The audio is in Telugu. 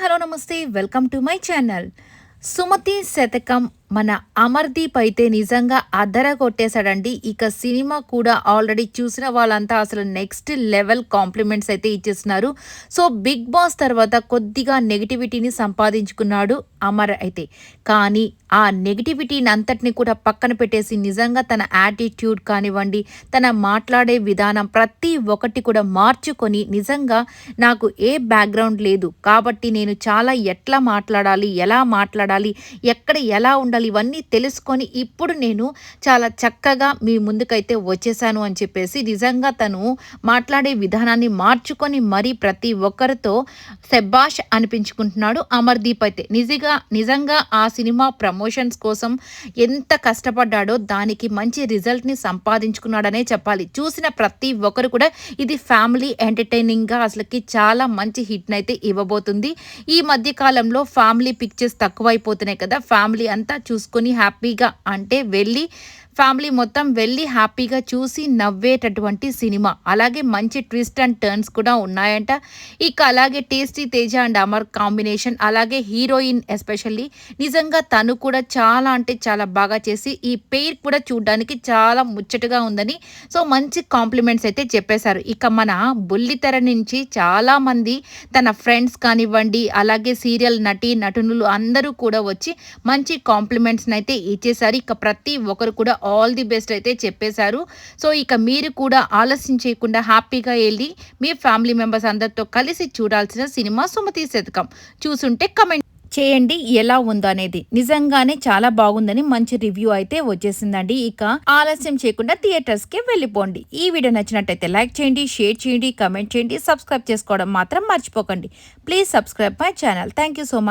హలో నమస్తే. Welcome to my channel. Sumathi Satakam మన అమర్దీప్ అయితే నిజంగా అద్దర కొట్టేశాడండి ఇక సినిమా కూడా ఆల్రెడీ చూసిన వాళ్ళంతా అసలు నెక్స్ట్ లెవెల్ కాంప్లిమెంట్స్ అయితే ఇచ్చేస్తున్నారు. సో బిగ్ బాస్ తర్వాత కొద్దిగా నెగిటివిటీని సంపాదించుకున్నాడు అమర్ అయితే. కానీ ఆ నెగిటివిటీని అంతటిని కూడా పక్కన పెట్టేసి నిజంగా తన యాటిట్యూడ్ కానివ్వండి తన మాట్లాడే విధానం ప్రతి ఒక్కటి కూడా మార్చుకొని నిజంగా నాకు ఏ బ్యాక్గ్రౌండ్ లేదు. కాబట్టి నేను చాలా ఎట్లా మాట్లాడాలి ఎలా మాట్లాడాలి ఎక్కడ ఎలా ఉండాలి ఇవన్నీ తెలుసుకొని ఇప్పుడు నేను చాలా చక్కగా మీ ముందుకైతే వచ్చేసాను అని చెప్పేసి నిజంగా తను మాట్లాడే విధానాన్ని మార్చుకొని మరీ ప్రతి ఒక్కరితో శబాష్ అనిపించుకుంటున్నాడు అమర్దీప్ అయితే. నిజంగా నిజంగా ఆ సినిమా ప్రమోషన్స్ కోసం ఎంత కష్టపడ్డాడో దానికి మంచి రిజల్ట్ని సంపాదించుకున్నాడనే చెప్పాలి. చూసిన ప్రతి ఒక్కరు కూడా ఇది ఫ్యామిలీ ఎంటర్టైనింగ్గా అసలుకి చాలా మంచి హిట్ని అయితే ఇవ్వబోతుంది. ఈ మధ్య కాలంలో ఫ్యామిలీ పిక్చర్స్ తక్కువైపోతున్నాయి కదా ఫ్యామిలీ అంతా చూసుకొని హ్యాపీగా అంటే వెళ్ళి ఫ్యామిలీ మొత్తం వెళ్ళి హ్యాపీగా చూసి నవ్వేటటువంటి సినిమా. అలాగే మంచి ట్విస్ట్ అండ్ టర్న్స్ కూడా ఉన్నాయంట. ఇక అలాగే tasty Teja and Amar combination అలాగే హీరోయిన్ ఎస్పెషల్లీ. నిజంగా తను కూడా చాలా అంటే చాలా బాగా చేసి ఈ పేర్ కూడా చూడడానికి చాలా ముచ్చటగా ఉందని సో మంచి కాంప్లిమెంట్స్ అయితే చెప్పేశారు. ఇక మన బుల్లితెర నుంచి చాలా మంది తన ఫ్రెండ్స్ కానివ్వండి అలాగే సీరియల్ నటి నటునులు అందరూ కూడా వచ్చి మంచి కాంప్లిమెంట్స్ని అయితే ఇచ్చేశారు. ఇక ప్రతి ఒక్కరు కూడా ఆల్ ది బెస్ట్ అయితే చెప్పేశారు. సో ఇక మీరు కూడా ఆలస్యం చేయకుండా హ్యాపీగా వెళ్ళి మీ ఫ్యామిలీ మెంబర్స్ అందరితో కలిసి చూడాల్సిన సినిమా సుమతి శతకం. చూసుంటే కమెంట్ చేయండి ఎలా ఉందో అనేది నిజంగానే చాలా బాగుందని మంచి రివ్యూ అయితే వచ్చేసిందండి. ఇక ఆలస్యం చేయకుండా థియేటర్స్కి వెళ్ళిపోండి. ఈ వీడియో నచ్చినట్టయితే లైక్ చేయండి షేర్ చేయండి కమెంట్ చేయండి సబ్స్క్రైబ్ చేసుకోవడం మాత్రం మర్చిపోకండి. Please subscribe my channel. Thank you so much.